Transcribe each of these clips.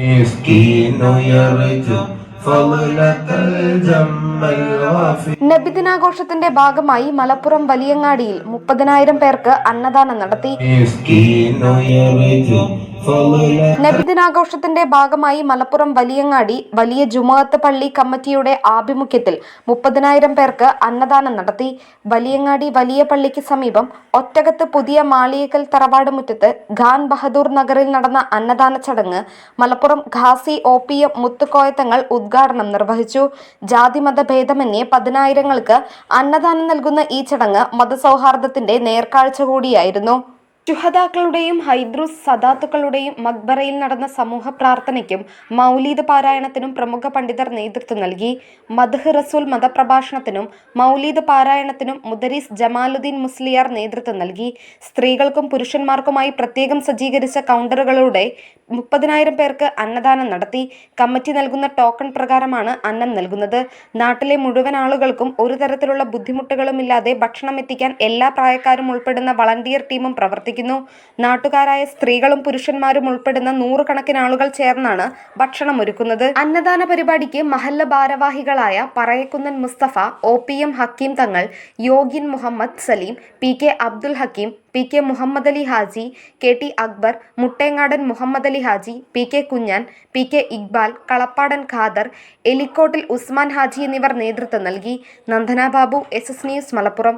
مسكين يرجو فضلك الجم الوافي നബിദിനാഘോഷത്തിന്റെ ഭാഗമായി മലപ്പുറം വലിയങ്ങാടിയിൽ മുപ്പതിനായിരം പേർക്ക് അന്നദാനം നടത്തി. നബിദിനാഘോഷത്തിന്റെ ഭാഗമായി മലപ്പുറം വലിയങ്ങാടി വലിയ ജുമാഅത്ത് പള്ളി കമ്മിറ്റിയുടെ ആഭിമുഖ്യത്തിൽ മുപ്പതിനായിരം പേർക്ക് അന്നദാനം നടത്തി. വലിയങ്ങാടി വലിയ പള്ളിക്ക് സമീപം ഒറ്റകത്ത് പുതിയ മാളിയേക്കൽ തറവാട് മുറ്റത്ത് ഖാൻ ബഹദൂർ നഗറിൽ നടന്ന അന്നദാന ചടങ്ങ് മലപ്പുറം ഖാസി ഒ പി എം മുത്തുക്കോയത്തങ്ങൾ ഉദ്ഘാടനം നിർവഹിച്ചു. ജാതിമത ഭേദമന്യേ പതിനായിരങ്ങൾക്ക് അന്നദാനം നൽകുന്ന ഈ ചടങ്ങ് മതസൗഹാർദ്ദത്തിന്റെ നേർക്കാഴ്ച കൂടിയായിരുന്നു ശുഹദാക്കളുടെയും ഹൈദ്രുസ് സദാത്തുക്കളുടെയും മക്ബറയിൽ നടന്ന സമൂഹ പ്രാർത്ഥനയ്ക്കും മൗലീദ് പാരായണത്തിനും പ്രമുഖ പണ്ഡിതർ നേതൃത്വം നൽകി. മദ്ഹ് റസൂൽ മതപ്രഭാഷണത്തിനും മൗലീദ് പാരായണത്തിനും മുദരീസ് ജമാലുദ്ദീൻ മുസ്ലിയാർ നേതൃത്വം നൽകി. സ്ത്രീകൾക്കും പുരുഷന്മാർക്കുമായി പ്രത്യേകം സജ്ജീകരിച്ച കൗണ്ടറുകളുടെ മുപ്പതിനായിരം പേർക്ക് അന്നദാനം നടത്തി. കമ്മിറ്റി നൽകുന്ന ടോക്കൺ പ്രകാരമാണ് അന്നം നൽകുന്നത്. നാട്ടിലെ മുഴുവൻ ആളുകൾക്കും ഒരു തരത്തിലുള്ള ബുദ്ധിമുട്ടുകളുമില്ലാതെ ഭക്ഷണം എത്തിക്കാൻ എല്ലാ പ്രായക്കാരും ഉൾപ്പെടുന്ന വളണ്ടിയർ ടീമും പ്രവർത്തിക്കുന്നു നാട്ടുകാരായ സ്ത്രീകളും പുരുഷന്മാരും ഉൾപ്പെടുന്ന നൂറുകണക്കിന് ആളുകൾ ചേർന്നാണ് ഭക്ഷണം ഒരുക്കുന്നത്. അന്നദാന പരിപാടിക്ക് മഹല്ല ഭാരവാഹികളായ Parayakkunnan Mustafa O P M Hakeem Thangal യോഗിൻ Muhammad Saleem P K Abdul Hakeem P K Muhammad Ali Haji K T Akbar Muttengadan Muhammad Ali Haji P K Kunjan P K Iqbal Kalappadan Khader Elikottil Usman Haji എന്നിവർ നേതൃത്വം നൽകി. Nandana Babu S S news Malappuram.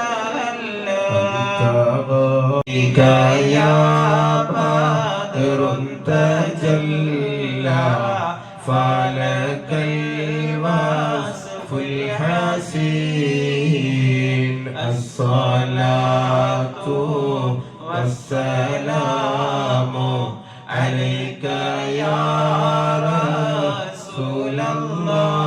بك يا بدر تجلى فلك الوصف الحسين الصلاة والسلام عليك يا رسول الله.